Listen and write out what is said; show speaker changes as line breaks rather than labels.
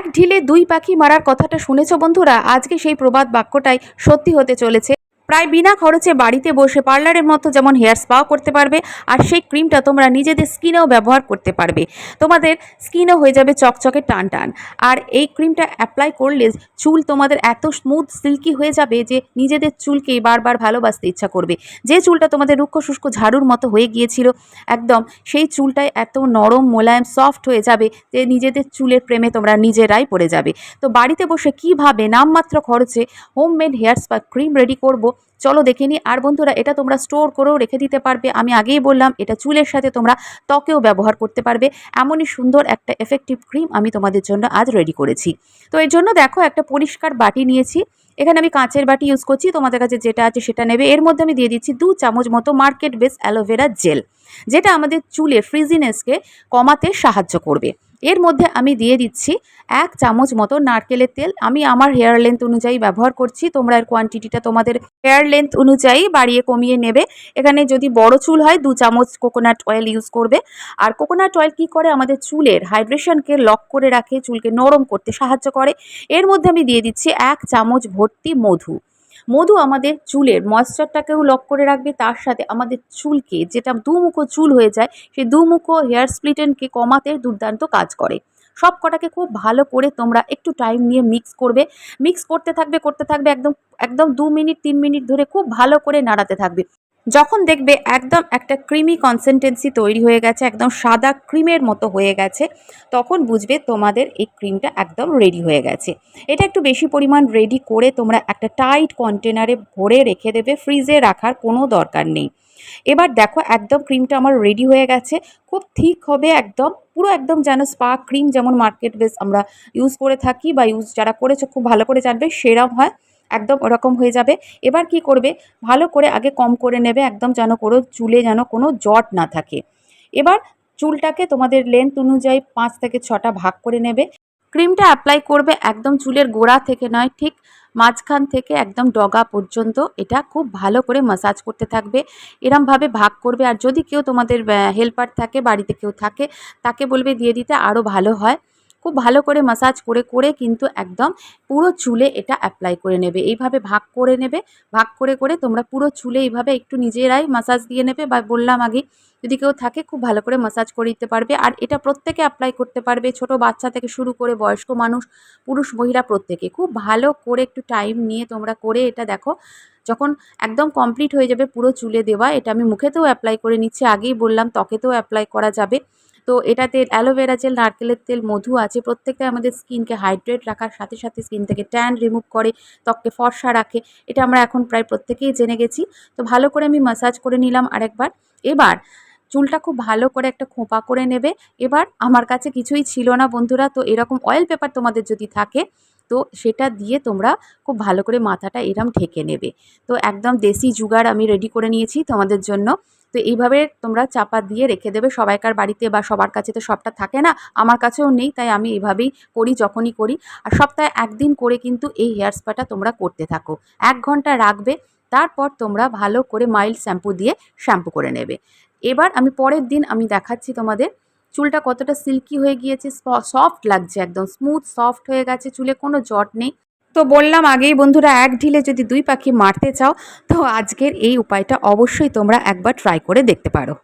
এক ঢিলে দুই পাখি মারার কথাটা শুনেছ বন্ধুরা? আজকে সেই প্রবাদ বাক্যটাই সত্যি হতে চলেছে। প্রায় বিনা খরচে বাড়িতে বসে পার্লারের মতো যেমন হেয়ার স্পাও করতে পারবে, আর সেই ক্রিমটা তোমরা নিজেদের স্কিনেও ব্যবহার করতে পারবে। তোমাদের স্কিনও হয়ে যাবে চকচকে টান টান আর এই ক্রিমটা অ্যাপ্লাই করলে চুল তোমাদের এত স্মুথ, সিল্কি হয়ে যাবে যে নিজেদের চুলকেই বারবার ভালোবাসতে ইচ্ছা করবে। যে চুলটা তোমাদের রুক্ষ শুষ্ক ঝাড়ুর মতো হয়ে গিয়েছিল, একদম সেই চুলটাই এত নরম, মোলায়েম, সফট হয়ে যাবে যে নিজেদের চুলের প্রেমে তোমরা নিজেরাই পড়ে যাবে। তো বাড়িতে বসে কীভাবে নামমাত্র খরচে homemade hair spa cream ready করব চলো দেখে নিই আর বন্ধুরা, এটা তোমরা স্টোর করেও রেখে দিতে পারবে। আমি আগেই বললাম, এটা চুলের সাথে তোমরা ত্বকেও ব্যবহার করতে পারবে। এমনই সুন্দর একটা এফেক্টিভ ক্রিম আমি তোমাদের জন্য আজ রেডি করেছি। তো এর জন্য দেখো, একটা পরিষ্কার বাটি নিয়েছি। এখানে আমি কাঁচের বাটি ইউজ করছি। তোমাদের কাছে যেটা আছে সেটা নেবে। এর মধ্যে আমি দিয়ে দিচ্ছি দু চামচ মতো মার্কেট বেস অ্যালোভেরা জেল যেটা আমাদের চুলের ফ্রিজিনেসকে কমাতে সাহায্য করবে। এর মধ্যে আমি দিয়ে দিচ্ছি এক চামচ মতো নারকেলের তেল। আমি আমার হেয়ার লেন্থ অনুযায়ী ব্যবহার করছি। তোমরা এর কোয়ান্টিটিটা তোমাদের হেয়ার লেন্থ অনুযায়ী বাড়িয়ে কমিয়ে নেবে। এখানে যদি বড় চুল হয়, দু চামচ কোকোনাট অয়েল ইউজ করবে। আর কোকোনাট অয়েল কী করে? আমাদের চুলের হাইড্রেশনকে লক করে রাখে, চুলকে নরম করতে সাহায্য করে। এর মধ্যে আমি দিয়ে দিচ্ছি এক চামচ ভর্তি মধু। মধু আমাদের চুলের ময়শ্চারটাকেও লক করে রাখবে, তার সাথে আমাদের চুলকে যেটা দুমুখো চুল হয়ে যায়, সেই দুমুখো হেয়ার স্প্লিটেনকে কমাতে দুর্দান্ত কাজ করে। সব কটাকে খুব ভালো করে তোমরা একটু টাইম নিয়ে মিক্স করবে। মিক্স করতে থাকবে করতে থাকবে একদম একদম দু মিনিট, তিন মিনিট ধরে খুব ভালো করে নাড়াতে থাকবে। যখন দেখবে একদম একটা ক্রিমি কনসিস্টেন্সি তৈরি হয়ে গেছে, একদম সাদা ক্রিমের মতো হয়ে গেছে, তখন বুঝবে তোমাদের এই ক্রিমটা একদম রেডি হয়ে গেছে। এটা একটু বেশি পরিমাণ রেডি করে তোমরা একটা টাইট কন্টেনারে ভরে রেখে দেবে ফ্রিজে রাখার কোনো দরকার নেই। এবার দেখো একদম ক্রিমটা আমার রেডি হয়ে গেছে, খুব ঠিক হবে একদম, পুরো একদম যেন স্পা ক্রিম যেমন মার্কেট বেস আমরা ইউজ করে থাকি বা ইউজ যারা করেছ খুব ভালো করে জানবে, সেরম হয়। একদম ওরকম হয়ে যাবে। এবার কি করবে? ভালো করে আগে কম করে নেবে, একদম যেন কোনো চুলে যেন কোনো জট না থাকে। এবার চুলটাকে তোমাদের লেন্থ অনুযায়ী পাঁচ থেকে ছটা ভাগ করে নেবে। ক্রিমটা অ্যাপ্লাই করবে একদম চুলের গোড়া থেকে নয়, ঠিক মাঝখান থেকে একদম ডগা পর্যন্ত। এটা খুব ভালো করে মাসাজ করতে থাকবে। এরমভাবে ভাগ করবে। আর যদি কেউ তোমাদের হেল্পার থাকে, বাড়িতে কেউ থাকে, তাকে বলবে দিয়ে দিতে আরও ভালো হয়। খুব ভালো করে মাসাজ করে করে কিন্তু একদম পুরো চুলে এটা অ্যাপ্লাই করে নেবে। এইভাবে ভাগ করে নেবে, ভাগ করে করে তোমরা পুরো চুলে এইভাবে একটু নিজেরাই মাসাজ দিয়ে নেবে বা বললাম আগে, যদি কেউ থাকে খুব ভালো করে মাসাজ করে দিতে পারবে। আর এটা প্রত্যেকে অ্যাপ্লাই করতে পারবে, ছোট বাচ্চা থেকে শুরু করে বয়স্ক মানুষ, পুরুষ, মহিলা প্রত্যেকে। খুব ভালো করে একটু টাইম নিয়ে তোমরা করে এটা দেখো, যখন একদম কমপ্লিট হয়ে যাবে পুরো চুলে দেওয়া, এটা আমি মুখেতেও অ্যাপ্লাই করে নিচ্ছি, আগেই বললাম ত্বকেতেও অ্যাপ্লাই করা যাবে। তো এটাতে অ্যালোভেরা জেল, নারকেলের তেল, মধু আছে। প্রত্যেকটা আমাদের স্কিনকে হাইড্রেট রাখার সাথে সাথে স্কিন থেকে ট্যান রিমুভ করে, ত্বককে ফর্সা রাখে। এটা আমরা এখন প্রায় প্রত্যেকেই জেনে গেছি। তো ভালো করে আমি মাসাজ করে নিলাম আরেকবার। এবার চুলটা খুব ভালো করে একটা খোঁপা করে নেবে। এবার আমার কাছে কিছুই ছিল না বন্ধুরা, তো এরকম অয়েল পেপার তোমাদের যদি থাকে, তো সেটা দিয়ে তোমরা খুব ভালো করে মাথাটা এরম ঢেকে নেবে। তো একদম দেশি জুগার আমি রেডি করে নিয়েছি তোমাদের জন্য। তো এইভাবে তোমরা চাপা দিয়ে রেখে দেবে। সবাইকার বাড়িতে বা সবার কাছে তো সবটা থাকে না, আমার কাছেও নেই, তাই আমি এইভাবেই করি, যখনই করি। আর সপ্তাহে একদিন করে কিন্তু এই হেয়ার স্পাটা তোমরা করতে থাকো। এক ঘণ্টা রাখবে, তারপর তোমরা ভালো করে মাইল্ড শ্যাম্পু দিয়ে শ্যাম্পু করে নেবে। এবার আমি পরের দিন আমি দেখাচ্ছি তোমাদের, চুলটা কতটা সিল্কি হয়ে গিয়েছে সফট লাগছে একদম স্মুথ সফট হয়ে গেছে, চুলে কোনো জট নেই। তো বললাম আগেই বন্ধুরা, এক ঢিলে যদি দুই পাখি মারতে চাও, তো আজকের এই উপায়টা অবশ্যই তোমরা একবার ট্রাই করে দেখতে পারো।